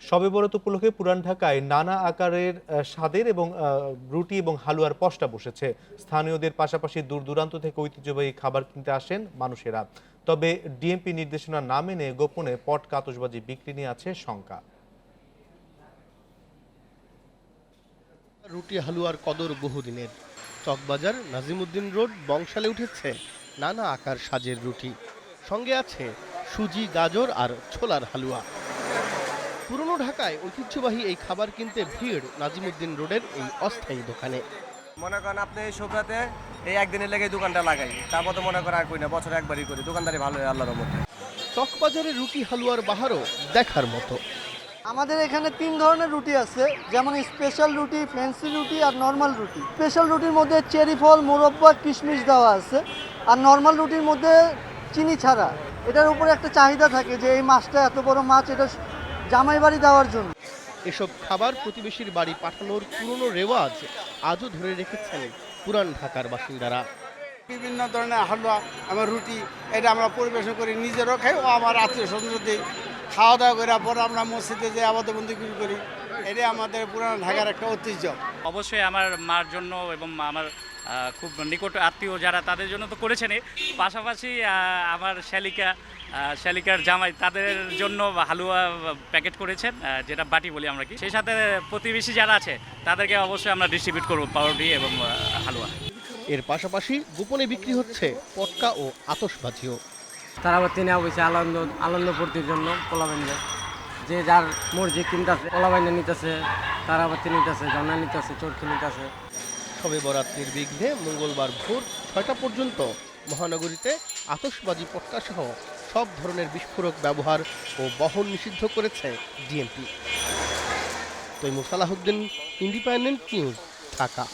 শবে বরাত উপলক্ষে পুরান ঢাকায় নানা আকারের স্বাদের এবং রুটি এবং হালুয়ার পসরা বসেছে। স্থানীয়দের পাশাপাশি দূর দূরান্ত থেকে ঐতিহ্যবাহী খাবার কিনতে আসেন মানুষেরা। তবে ডিএমপি নির্দেশনা না মেনে গোপনে পটকা আতশবাজি বিক্রি নিয়ে আছে শঙ্কা। রুটি, হালুয়ার কদর বহুদিনের। চকবাজার, নাজিমুদ্দিন রোড, বংশালে উঠেছে নানা আকার সাজের রুটি। সঙ্গে আছে সুজি, গাজর আর ছোলার হালুয়া। পুরনো ঢাকায় ঐতিহ্যবাহী এই খাবার কিনতে ভিড় নাজিমুদ্দিন রোডের এই অস্থায়ী দোকানে। মনে করেন আপনি এই সপ্তাহে এই একদিনের লেগে দোকানটা লাগাই। তারপর তো মনে করেন আর করি না বছরে একবারই করি। দোকানদারি ভালো হয় আল্লাহর মধ্যে চকবাজারে রুটি হালুয়ার বাহারও দেখার মতো। আমাদের এখানে তিন ধরনের রুটি আছে যেমন স্পেশাল রুটি ফ্যান্সি রুটি আর নর্মাল রুটি। স্পেশাল রুটির মধ্যে চেরি ফল মোরব্বা কিশমিশ দেওয়া আছে আর নর্মাল রুটির মধ্যে চিনি ছাড়া। এটার উপরে একটা চাহিদা থাকে যে এই মাছটা এত বড় মাছ এটা জামাই বাড়ি দেওয়ার জন্য। এসব খাবার প্রতিবেশীর বাড়ি পাঠানোর পুরনো রেওয়াজ আজও ধরে রেখেছেন পুরান ঢাকার বাসিন্দারা। বিভিন্ন ধরনের হালুয়া আমার রুটি এটা আমরা পরিবেশন করি নিজেরও খাই ও আমার আত্মীয় স্বজন দিই। খাওয়া দাওয়া করে পরে আমরা মসজিদে যে আবাদবন্দি করি। এটাই আমাদের পুরানো ঢাকার একটা ঐতিহ্য। অবশ্যই আমার মার জন্য এবং আমার খুব নিকট আত্মীয় যারা তাদের জন্য তো করেছেনই। পাশাপাশি আমার শ্যালিকা শ্যালিকার জামাই তাদের জন্য হালুয়া প্যাকেট করেছেন যেটা বাটি বলি আমরা কি। সেই সাথে প্রতিবেশী যারা আছে তাদেরকে অবশ্যই আমরা ডিস্ট্রিবিউট করব পাউরুটি এবং হালুয়া। এর পাশাপাশি গোপনে বিক্রি হচ্ছে পটকা ও আতশবাজিও। তারা আবার তিনি অবশ্যই আনন্দ আনন্দ ফুর্তির জন্য পোলাবেন্দে যে যার মর্জি কিনতেছে পোলাবেন্দে নিতেছে তারা আবার তিনি নিতেছে জন্না নিতেছে, চরকি নিতেছে। সবে বরাত নির্বিঘ্নে মঙ্গলবার ভোর ছয়টা পর্যন্ত মহানগরীতে আতশবাজি পটকা সহ সব ধরনের বিস্ফোরক ব্যবহার ও বহন নিষিদ্ধ করেছে DMP. Taimur Salahuddin Independent News, Dhaka.